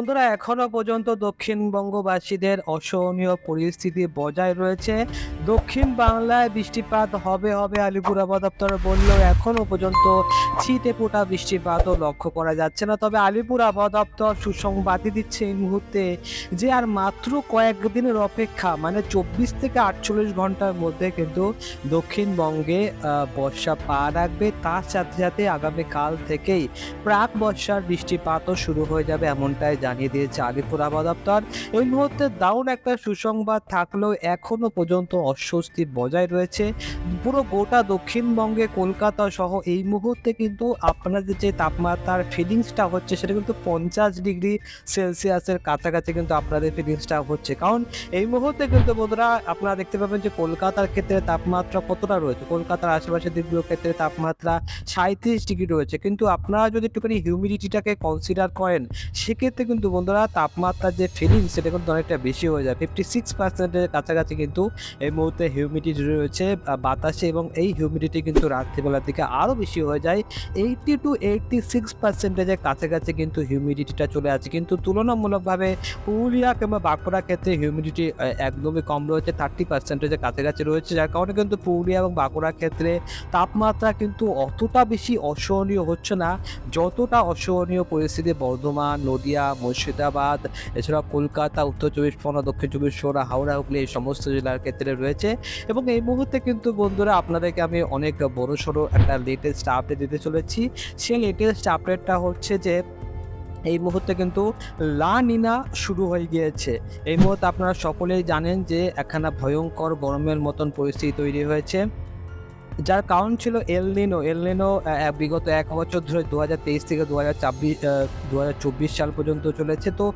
বন্ধুরা, এখনও পর্যন্ত দক্ষিণবঙ্গবাসীদের অসহনীয় পরিস্থিতি বজায় রয়েছে। দক্ষিণ বাংলায় বৃষ্টিপাত হবে হবে আলিপুর আবহাওয়া দপ্তর বললেও এখনও পর্যন্ত ছিটে ফোটা বৃষ্টিপাতও লক্ষ্য করা যাচ্ছে না। তবে আলিপুর আবহাওয়া দপ্তর সুসংবাদই দিচ্ছে এই মুহূর্তে যে আর মাত্র কয়েকদিনের অপেক্ষা মানে চব্বিশ থেকে আটচল্লিশ ঘণ্টার মধ্যে কিন্তু দক্ষিণবঙ্গে বর্ষা পা রাখবে। তার সাথে সাথে আগামীকাল থেকেই প্রাক বর্ষার বৃষ্টিপাতও শুরু হয়ে যাবে এমনটাই জানিয়ে দিয়েছে আলিপুর আবহাওয়া দপ্তর। এই মুহূর্তে দারুণ একটা সুসংবাদ থাকলেও এখনও পর্যন্ত অস্বস্তি বজায় রয়েছে। পুরো গোটা দক্ষিণবঙ্গে, কলকাতা সহ এই মুহূর্তে কিন্তু আপনাদের যে তাপমাত্রার ফিলিংসটা হচ্ছে, সেটা কিন্তু পঞ্চাশ ডিগ্রি সেলসিয়াসের কাছাকাছি কিন্তু আপনাদের ফিলিংসটা হচ্ছে। কারণ এই মুহূর্তে কিন্তু বন্ধুরা, আপনারা দেখতে পাবেন যে কলকাতার ক্ষেত্রে তাপমাত্রা কতটা রয়েছে? কলকাতার আশেপাশের দিকগুলোর ক্ষেত্রে তাপমাত্রা সাঁত্রিশ ডিগ্রি রয়েছে। কিন্তু আপনারা যদি একটুখানি হিউমিডিটিটাকে কনসিডার করেন, সেক্ষেত্রে কিন্তু বন্ধুরা, তাপমাত্রার যে ফিলিং সেটা কিন্তু অনেকটা বেশি হয়ে যায়। ফিফটি সিক্স পার্সেন্টের কাছাকাছি কিন্তু এই মুহূর্তে হিউমিডিটি রয়েছে বাতাসে এবং এই হিউমিডিটি কিন্তু রাত্রিবেলার দিকে আরও বেশি হয়ে যায়। এইটটি টু এইটটি সিক্স পার্সেন্টেজের কাছাকাছি কিন্তু হিউমিডিটিটা চলে আসে। কিন্তু তুলনামূলকভাবে পুরুলিয়া কিংবা বাঁকুড়া ক্ষেত্রে হিউমিডিটি একদমই কম রয়েছে থার্টি পার্সেন্টেজের কাছাকাছি রয়েছে। যার কারণে কিন্তু পুরুলিয়া এবং বাঁকুড়ার ক্ষেত্রে তাপমাত্রা কিন্তু অতটা বেশি অসহনীয় হচ্ছে না। যতটা অসহনীয় পরিস্থিতি বর্ধমান, নদিয়া মুর্শিদাবাদ এছাড়া কলকাতা, উত্তর চব্বিশ পরগনা, দক্ষিণ চব্বিশ পরগনা, হাওড়া, হুগলি এই সমস্ত জেলার ক্ষেত্রে রয়েছে। এবং এই মুহূর্তে কিন্তু বন্ধুরা আপনাদেরকে আমি অনেক বড় সড়ো একটা লেটেস্ট আপডেট দিতে চলেছি। সেই লেটেস্ট আপডেটটা হচ্ছে যে, এই মুহূর্তে কিন্তু লা নিনা শুরু হয়ে গিয়েছে। এই মুহূর্তে আপনারা সকলেই জানেন যে, একখানা ভয়ঙ্কর গরমের মতন পরিস্থিতি তৈরি হয়েছে। যার কারণ ছিল এল নিনো এল নিনো বিগত এক বছর ধরে দু হাজার তেইশ থেকে দু হাজার ছাব্বিশ দু হাজার চব্বিশ সাল পর্যন্ত চলেছে। তো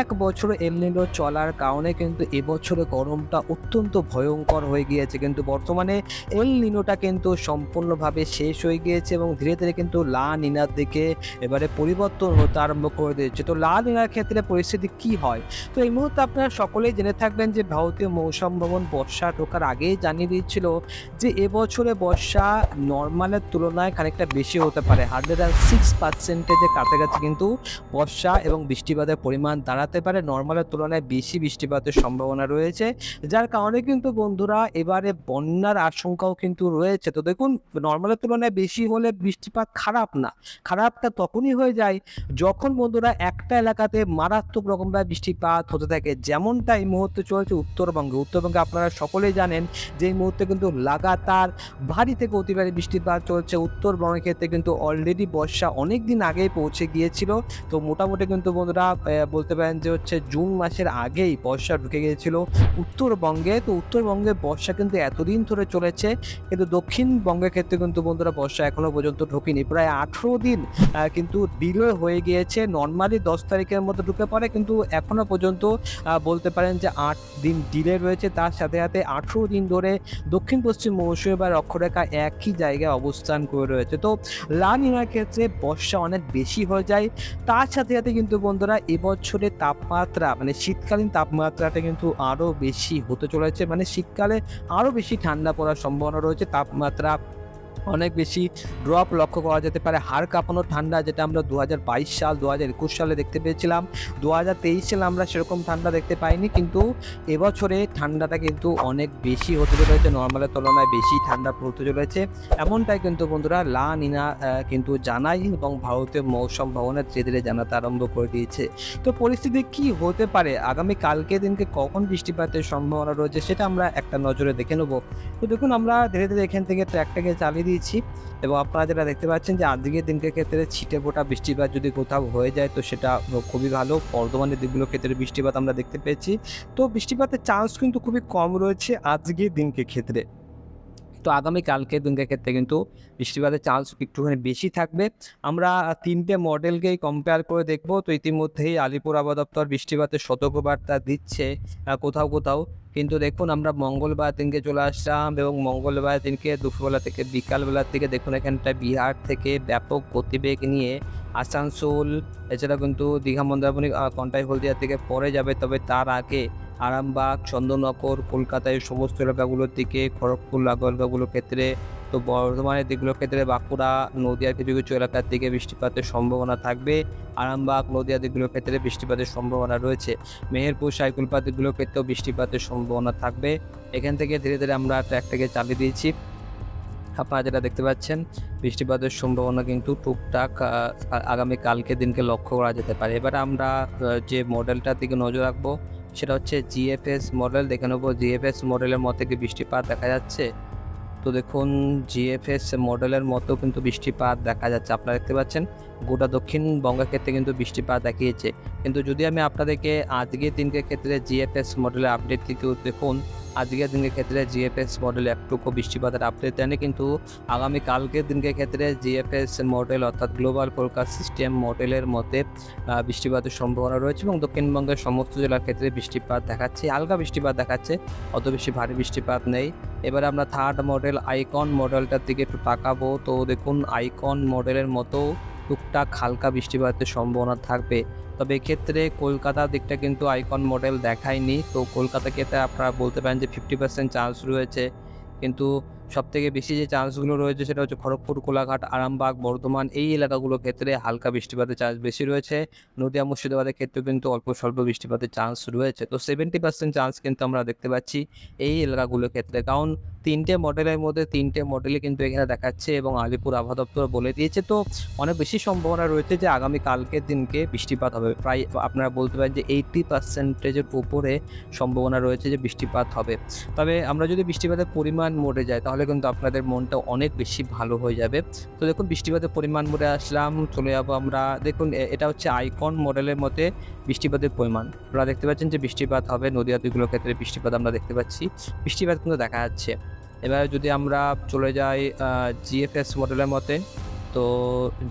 এক বছর এল নিনো চলার কারণে কিন্তু এবছরে গরমটা অত্যন্ত ভয়ঙ্কর হয়ে গিয়েছে। কিন্তু বর্তমানে এল নিনোটা কিন্তু সম্পূর্ণভাবে শেষ হয়ে গিয়েছে এবং ধীরে ধীরে কিন্তু লা নিনার দিকে এবারে পরিবর্তন হতে আরম্ভ করে দিয়েছে। তো লা নিনার ক্ষেত্রে পরিস্থিতি কি হয়? তো এই মুহূর্তে আপনারা সকলেই জেনে থাকবেন যে ভারতীয় মৌসুম ভবন বর্ষা ঢোকার আগেই জানিয়ে দিয়েছিল যে এবছরে বর্ষা নর্মালের তুলনায় খানিকটা বেশি হতে পারে। হান্ড্রেড অ্যান্ড সিক্স পার্সেন্টেজের কাছাকাছি কিন্তু বর্ষা এবং বৃষ্টিপাতের পরিমাণ দাঁড়াতে পারে। নর্মালের তুলনায় বেশি বৃষ্টিপাতের সম্ভাবনা রয়েছে। যার কারণে কিন্তু বন্ধুরা, এবারে বন্যার আশঙ্কাও কিন্তু রয়েছে। তো দেখুন, নর্মালের তুলনায় বেশি হলে বৃষ্টিপাত খারাপ না। খারাপটা তখনই হয়ে যায় যখন বন্ধুরা একটা এলাকাতে মারাত্মক রকমভাবে বৃষ্টিপাত হতে থাকে। যেমনটা এই মুহূর্তে চলছে উত্তরবঙ্গে। উত্তরবঙ্গে আপনারা সকলেই জানেন যে এই মুহূর্তে কিন্তু লাগাতার ভারী থেকে অতি বৃষ্টিপাত চলছে উত্তরবঙ্গের ক্ষেত্রে কিন্তু অলরেডি বর্ষা অনেক দিন আগেই পৌঁছে গিয়েছিল। তো মোটামুটি কিন্তু বন্ধুরা বলতে পারেন যে হচ্ছে জুন মাসের আগেই বর্ষা ঢুকে গিয়েছিল উত্তরবঙ্গে তো উত্তরবঙ্গে বর্ষা কিন্তু এতদিন ধরে চলেছে, কিন্তু দক্ষিণবঙ্গের ক্ষেত্রে কিন্তু বন্ধুরা বর্ষা এখনও পর্যন্ত ঢোকেনি। প্রায় আঠেরো দিন কিন্তু ডিলে হয়ে গিয়েছে নর্মালি দশ তারিখের মধ্যে ঢুকে পড়ে, কিন্তু এখনও পর্যন্ত বলতে পারেন যে আট দিন ডিলে রয়েছে। তার সাথে সাথে আঠেরো দিন ধরে দক্ষিণ পশ্চিম মৌসুমী বা অক্ষরেখা একই জায়গায় অবস্থান করে রয়েছে। তো লানিনার ক্ষেত্রে বর্ষা অনেক বেশি হয়ে যায়। তার সাথে সাথে কিন্তু বন্ধুরা এবছরের তাপমাত্রা মানে শীতকালীন তাপমাত্রাটা কিন্তু আরও বেশি হতে চলেছে। মানে শীতকালে আরও বেশি ঠান্ডা পড়ার সম্ভাবনা রয়েছে, তাপমাত্রা অনেক বেশি ড্রপ লক্ষ্য করা যেতে পারে। হাড় কাঁপানো ঠান্ডা, যেটা আমরা দু হাজার বাইশ সাল দু হাজার একুশ সালে দেখতে পেয়েছিলাম। দু হাজার তেইশ সালে আমরা সেরকম ঠান্ডা দেখতে পাইনি, কিন্তু এবছরে ঠান্ডাটা কিন্তু অনেক বেশি হতে চলেছে। নর্মালের তুলনায় বেশি ঠান্ডা পড়তে চলেছে। এমনটাই কিন্তু বন্ধুরা লা নিনা কিন্তু জানাই এবং ভারতীয় মৌসুম ভবনের ধীরে ধীরে জানাতে আরম্ভ করে দিয়েছে। তো পরিস্থিতি কি হতে পারে? আগামী কালকে দিনকে কখন বৃষ্টিপাতের সম্ভাবনা রয়েছে, সেটা আমরা একটা নজরে দেখে নেব। তো দেখুন, আমরা ধীরে ধীরে এখান থেকে ট্র্যাকটাকে চালিয়ে দিয়েছি এবং আপনারা যেটা দেখতে পাচ্ছেন যে আজকের দিনকে ক্ষেত্রে ছিটে ফোটা বৃষ্টিপাত যদি কোথাও হয়ে যায়, তো সেটা খুবই ভালো। বর্ধমানের দিকগুলোর ক্ষেত্রে বৃষ্টিপাত আমরা দেখতে পেয়েছি। তো বৃষ্টিপাতের চান্স কিন্তু খুবই কম রয়েছে আজকের দিনকে ক্ষেত্রে। তো আগামী কালকে দিনকে ক্ষেত্রে কিন্তু বৃষ্টিপাতের চান্স একটুখানি বেশি থাকবে। আমরা তিনটে মডেলকেই কম্পেয়ার করে দেখব। তো ইতিমধ্যেই আলিপুর আবহাওয়া দপ্তর বৃষ্টিপাতের সতর্কবার্তা দিচ্ছে কোথাও কোথাও। কিন্তু দেখুন, আমরা মঙ্গলবার দিনকে চলে আসলাম এবং মঙ্গলবার দিনকে দুপুরবেলা থেকে বিকালবেলার থেকে দেখুন, এখানটা বিহার থেকে ব্যাপক গতিবেগ নিয়ে আসানসোল, এছাড়া কিন্তু দীঘা, মন্দারমণি কন্টাই, হলদিয়া থেকে পরে যাবে। তবে তার আগে আরামবাগ, চন্দননগর, কলকাতায় সমস্ত এলাকাগুলোর দিকে, খড়গপুর লাগোয়ালগুলোর ক্ষেত্রে তো বর্ধমানের দিকগুলোর ক্ষেত্রে বাঁকুড়া, নদীয়ার কিছু কিছু এলাকার দিকে বৃষ্টিপাতের সম্ভাবনা থাকবে। আরামবাগ, নদীয়া দিকগুলোর ক্ষেত্রে বৃষ্টিপাতের সম্ভাবনা রয়েছে। মেহেরপুর সাইকুলপাত দিকগুলোর ক্ষেত্রেও বৃষ্টিপাতের সম্ভাবনা থাকবে। এখান থেকে ধীরে ধীরে আমরা ট্র্যাকটাকে চালিয়ে দিয়েছি। আপনারা যেটা দেখতে পাচ্ছেন, বৃষ্টিপাতের সম্ভাবনা কিন্তু টুকটাক আগামী কালকে দিনকে লক্ষ্য করা যেতে পারে। এবার আমরা যে মডেলটার দিকে নজর রাখব, সেটা হচ্ছে জিএফএস মডেল। দেখে নেব জিএফএস মডেলের মধ্যে কি বৃষ্টিপাত দেখা যাচ্ছে? তো দেখুন জিএফএস মডেলের মতো কিন্তু বৃষ্টিপাত দেখা যাচ্ছে। আপনারা দেখতে পাচ্ছেন গোটা দক্ষিণবঙ্গের ক্ষেত্রে কিন্তু বৃষ্টিপাত দেখিয়েছে। কিন্তু যদি আমি আপনাদেরকে আজকের দিনকের ক্ষেত্রে জিএফএস মডেলের আপডেট কিন্তু দেখুন, আজকের দিনের ক্ষেত্রে জিএফএস মডেল একটুকু বৃষ্টিপাতের আপডেট দেয়নি কিন্তু আগামী কালকের দিনকের ক্ষেত্রে জিএফএস মডেল অর্থাৎ গ্লোবাল ফোরকাস্ট সিস্টেম মডেলের মধ্যে বৃষ্টিপাতের সম্ভাবনা রয়েছে এবং দক্ষিণবঙ্গের সমস্ত জেলার ক্ষেত্রে বৃষ্টিপাত দেখাচ্ছে, হালকা বৃষ্টিপাত দেখাচ্ছে, অত বেশি ভারী বৃষ্টিপাত নেই। এবার আমরা থার্ড মডেল আইকন মডেলটার দিকে একটু তাকাবো, তো দেখুন আইকন মডেলের মতো টুকটাক হালকা বৃষ্টিপাতের সম্ভাবনা থাকবে। তবে এক্ষেত্রে কলকাতার দিকটা কিন্তু আইকন মডেল দেখায়নি। তো কলকাতা ক্ষেত্রে আপনারা বলতে পারেন যে ফিফটি পার্সেন্ট চান্স রয়েছে। কিন্তু সব থেকে বেশি যে চান্সগুলো রয়েছে সেটা হচ্ছে খড়গপুর, কোলাঘাট, আরামবাগ, বর্ধমান এই এলাকাগুলোর ক্ষেত্রে হালকা বৃষ্টিপাতের চান্স বেশি রয়েছে। নদিয়া, মুর্শিদাবাদের ক্ষেত্রে কিন্তু অল্প স্বল্প বৃষ্টিপাতের চান্স রয়েছে। তো সেভেন্টি পার্সেন্ট চান্স কিন্তু আমরা দেখতে পাচ্ছি এই এলাকাগুলোর ক্ষেত্রে। কারণ তিনটে মডেলের মধ্যে তিনটে মডেলই কিন্তু এখানে দেখাচ্ছে এবং আলিপুর আবহাওয়া দপ্তর বলে দিয়েছে। তো অনেক বেশি সম্ভাবনা রয়েছে যে আগামী কালকের দিনকে বৃষ্টিপাত হবে। প্রায় আপনারা বলতে পারেন যে এইটটি পার্সেন্টেজের উপরে সম্ভাবনা রয়েছে যে বৃষ্টিপাত হবে। তবে আমরা যদি বৃষ্টিপাতের পরিমাণ মোড়ে যাই, তাহলে কিন্তু আপনাদের মনটা অনেক বেশি ভালো হয়ে যাবে। তো দেখুন, বৃষ্টিপাতের পরিমাণ মোড়ে আসলাম, চলে যাব আমরা। দেখুন এটা হচ্ছে আইকন মডেলের মধ্যে বৃষ্টিপাতের পরিমাণ। আপনারা দেখতে পাচ্ছেন যে বৃষ্টিপাত হবে, নদীয়া দুইগুলোর ক্ষেত্রে বৃষ্টিপাত আমরা দেখতে পাচ্ছি। বৃষ্টিপাত কিন্তু দেখা যাচ্ছে। এবার যদি আমরা চলে যাই জিএফএস মডেলের মতে, তো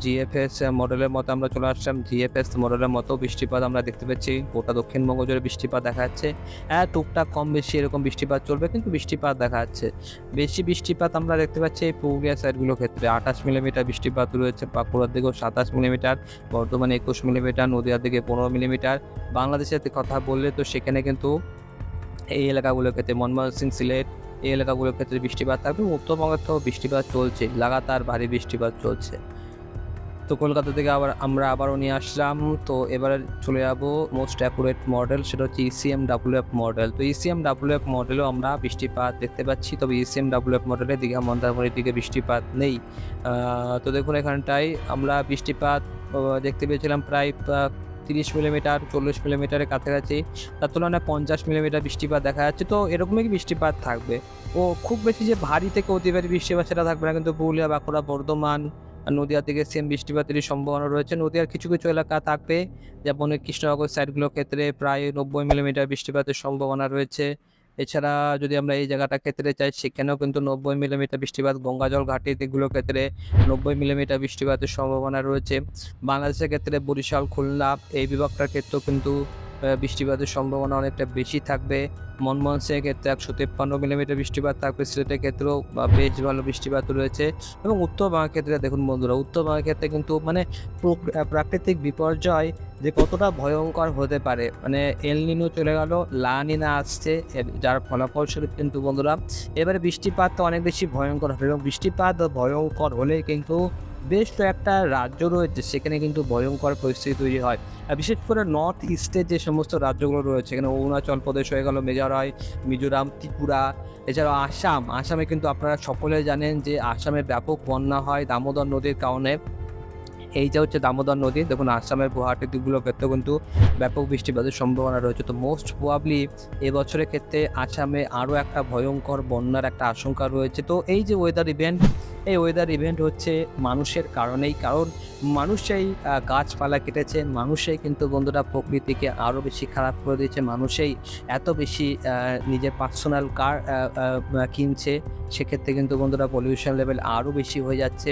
জিএফএস মডেলের মতো আমরা চলে আসলাম। জিএফএস মডেলের মতো বৃষ্টিপাত আমরা দেখতে পাচ্ছি গোটা দক্ষিণবঙ্গ জুড়ে বৃষ্টিপাত দেখা যাচ্ছে। হ্যাঁ টুকটাক কম বেশি এরকম বৃষ্টিপাত চলবে, কিন্তু বৃষ্টিপাত দেখা যাচ্ছে। বেশি বৃষ্টিপাত আমরা দেখতে পাচ্ছি এই পুরুলিয়া সাইডগুলোর ক্ষেত্রে। আঠাশ মিলিমিটার বৃষ্টিপাত রয়েছে, বাঁকুড়ার দিকেও সাতাশ মিলিমিটার, বর্ধমানে একুশ মিলিমিটার, নদীয়ার দিকে পনেরো মিলিমিটার। বাংলাদেশের কথা বললে তো সেখানে কিন্তু এই এলাকাগুলোর ক্ষেত্রে মনমোহন সিং সিলেট এই এলাকাগুলোর ক্ষেত্রে বৃষ্টিপাত থাকবে উত্তরবঙ্গের তো বৃষ্টিপাত চলছে, লাগাতার ভারী বৃষ্টিপাত চলছে। তো কলকাতা থেকে আবার আমরা আবারও নিয়ে আসলাম, তো এবারে চলে যাব মোস্ট অ্যাকুরেট মডেল, সেটা হচ্ছে E ইসিএম ডাব্লিউএফ মডেল। তো E ইসিএম ডাব্লিউএফ মডেলেও আমরা বৃষ্টিপাত দেখতে পাচ্ছি, তবে E ইসিএম ডাব্লিউএফ মডেলে দীঘা মন্দারমণির দিকে বৃষ্টিপাত নেই। তো দেখুন এখানটায় আমরা বৃষ্টিপাত দেখতে পেয়েছিলাম প্রায় তিরিশ মিলিমিটার, চল্লিশ মিলিমিটারের কাছাকাছি। তার তুলনায় পঞ্চাশ মিলিমিটার বৃষ্টিপাত দেখা যাচ্ছে। তো এরকমই বৃষ্টিপাত থাকবে। ও খুব বেশি যে ভারী থেকে অতি ভারী বৃষ্টিপাত সেটা থাকবে না। কিন্তু পুরুলিয়া, বাঁকুড়া, বর্ধমান, নদীয়া থেকে সেম বৃষ্টিপাতেরই সম্ভাবনা রয়েছে। নদীয়ার কিছু কিছু এলাকা থাকবে। যেমন কৃষ্ণনগর সাইডগুলোর ক্ষেত্রে প্রায় নব্বই মিলিমিটার বৃষ্টিপাতের সম্ভাবনা রয়েছে। এছাড়া যদি আমরা এই জায়গাটা ক্ষেত্রে চাই, সেখানেও কিন্তু নব্বই মিলিমিটার বৃষ্টিপাত, গঙ্গাজল ঘাটি এগুলোর ক্ষেত্রে নব্বই মিলিমিটার বৃষ্টিপাতের সম্ভাবনা রয়েছে। বাংলাদেশের ক্ষেত্রে বরিশাল, খুলনা এই বিভাগটার ক্ষেত্রেও কিন্তু বৃষ্টিপাতের সম্ভাবনা অনেকটা বেশি থাকবে। মনমোহন সিংয়ের ক্ষেত্রে একশো তেপ্পান্ন মিলিমিটার বৃষ্টিপাত থাকবে। সিলেটের ক্ষেত্রেও বেশ ভালো বৃষ্টিপাত রয়েছে। এবং উত্তর উত্তরবঙ্গের ক্ষেত্রে, দেখুন বন্ধুরা, উত্তর উত্তরবঙ্গের ক্ষেত্রে কিন্তু মানে প্রাকৃতিক বিপর্যয় যে কতটা ভয়ঙ্কর হতে পারে। মানে এলনিনো চলে গেল লানিনা আসছে যার ফলাফলস্বরূপ কিন্তু বন্ধুরা, এবারে বৃষ্টিপাত তো অনেক বেশি ভয়ঙ্কর হবে। এবং বৃষ্টিপাত ভয়ঙ্কর হলে কিন্তু বেশ কয়েকটা রাজ্য রয়েছে, সেখানে কিন্তু ভয়ঙ্কর পরিস্থিতি তৈরি হয়। বিশেষ করে নর্থ ইস্টের যে সমস্ত রাজ্যগুলো রয়েছে, এখানে অরুণাচল প্রদেশ হয়ে গেল মেঘালয় মিজোরাম, ত্রিপুরা, এছাড়াও আসাম। আসামে কিন্তু আপনারা সকলে জানেন যে আসামে ব্যাপক বন্যা হয়, দামোদর নদীর কারণে। এই যা হচ্ছে দামোদর নদী, দেখুন আসামের গুয়াহাটি দ্বীপগুলোর কিন্তু ব্যাপক বৃষ্টিপাতের সম্ভাবনা রয়েছে। তো মোস্ট প্রবাবলি এবছরের ক্ষেত্রে আসামে আরও একটা ভয়ঙ্কর বন্যার একটা আশঙ্কা রয়েছে। তো এই যে ওয়েদার ইভেন্ট এই ওয়েদার ইভেন্ট হচ্ছে মানুষের কারণেই। কারণ মানুষই গাছপালা কেটেছে, মানুষই কিন্তু বন্ধুরা প্রকৃতিকে আরও বেশি খারাপ করে দিয়েছে, মানুষই এত বেশি নিজের পার্সোনাল কার কিনছে, সেক্ষেত্রে কিন্তু বন্ধুরা পলিউশন লেভেল আরও বেশি হয়ে যাচ্ছে।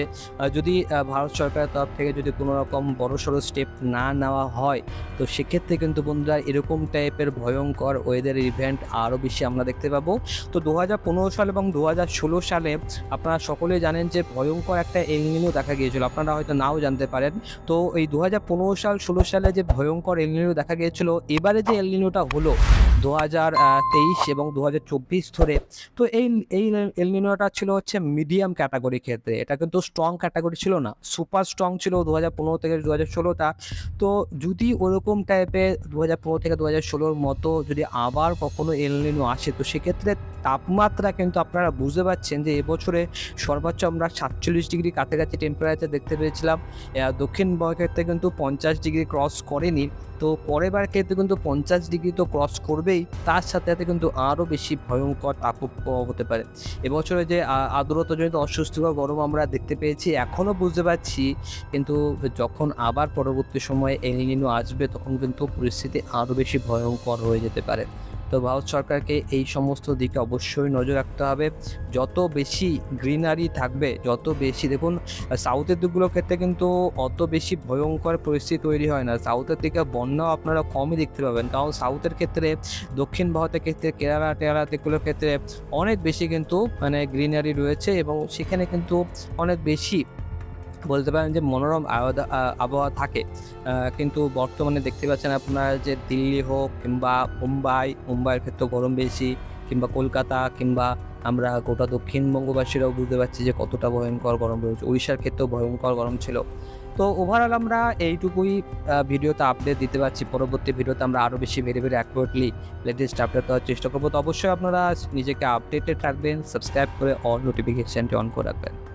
যদি ভারত সরকারের তরফ থেকে যদি কোনো রকম বড় সড়ো স্টেপ না নেওয়া হয়, তো সেক্ষেত্রে কিন্তু বন্ধুরা এরকম টাইপের ভয়ঙ্কর ওয়েদার ইভেন্ট আরও বেশি আমরা দেখতে পাবো। তো দু হাজার পনেরো সাল এবং দু হাজার ষোলো সালে আপনারা সকলেই জানেন যে ভয়ঙ্কর একটা এলনিনো দেখা গিয়েছিল। আপনারা হয়তো নাও জানতে পারেন। তো এই দু হাজার পনেরো সাল, ষোলো সালে যে ভয়ঙ্কর এলনিনো দেখা গিয়েছিল, এবারে যে এলনিনোটা হলো দু হাজার তেইশ এবং দু হাজার চব্বিশ ধরে, তো এই এই এলনিনোটা ছিল হচ্ছে মিডিয়াম ক্যাটাগরি ক্ষেত্রে। এটা কিন্তু স্ট্রং ক্যাটাগরি ছিল না, সুপার স্ট্রং ছিল দু হাজার পনেরো থেকে দু হাজার ষোলোটা। তো যদি ওরকম টাইপের দু হাজার পনেরো থেকে দু মতো যদি আবার কখনো এলনিনো আসে, তো সেক্ষেত্রে তাপমাত্রা কিন্তু আপনারা বুঝতে পারছেন যে এবছরে সর্বোচ্চ আমরা সাতচল্লিশ ডিগ্রি কাছাকাছি টেম্পারেচার দেখতে পেয়েছিলাম। দক্ষিণবঙ্গের ক্ষেত্রে কিন্তু পঞ্চাশ ডিগ্রি ক্রস করেনি। তো পরের বার ক্ষেত্রে কিন্তু পঞ্চাশ ডিগ্রি তো ক্রস করবেই। তার সাথে সাথে কিন্তু আরও বেশি ভয়ঙ্কর তাপপ্রবাহ হতে পারে। এবছরে যে আর্দ্রতাজনিত অস্বস্তিকর গরম আমরা দেখতে পেয়েছি, এখনও বুঝতে পারছি। কিন্তু যখন আবার পরবর্তী সময়ে এলিনিনো আসবে, তখন কিন্তু পরিস্থিতি আরও বেশি ভয়ঙ্কর হয়ে যেতে পারে। তো ভারত সরকারকে এই সমস্ত দিকে অবশ্যই নজর রাখতে হবে। যত বেশি গ্রিনারি থাকবে, যত বেশি দেখুন, সাউথের দিকগুলোর ক্ষেত্রে কিন্তু অত বেশি ভয়ঙ্কর পরিস্থিতি তৈরি হয় না। সাউথের দিকে বন্যাও আপনারা কমই দেখতে পাবেন। কারণ সাউথের ক্ষেত্রে, দক্ষিণ ভারতের ক্ষেত্রে, কেরালা, টেরালা দিকগুলোর ক্ষেত্রে অনেক বেশি কিন্তু মানে গ্রিনারি রয়েছে এবং সেখানে কিন্তু অনেক বেশি বলতে পারেন যে মনোরম আবহাওয়া- থাকে। কিন্তু বর্তমানে দেখতে পাচ্ছেন আপনারা যে দিল্লি হোক কিংবা মুম্বাই, মুম্বাইয়ের ক্ষেত্রে গরম বেশি কিংবা কলকাতা কিংবা আমরা গোটা দক্ষিণবঙ্গবাসীরাও বুঝতে পারছি যে কতটা ভয়ঙ্কর গরম রয়েছে। উড়িষ্যার ক্ষেত্রেও ভয়ঙ্কর গরম ছিল। তো ওভারঅল আমরা এইটুকুই ভিডিওতে আপডেট দিতে পারছি। পরবর্তী ভিডিওতে আমরা আরও বেশি very very accurately latest update দেওয়ার চেষ্টা করব। তো অবশ্যই আপনারা নিজেকে আপডেটেড রাখবেন সাবস্ক্রাইব করে অল নোটিফিকেশানটি অন করে রাখবেন।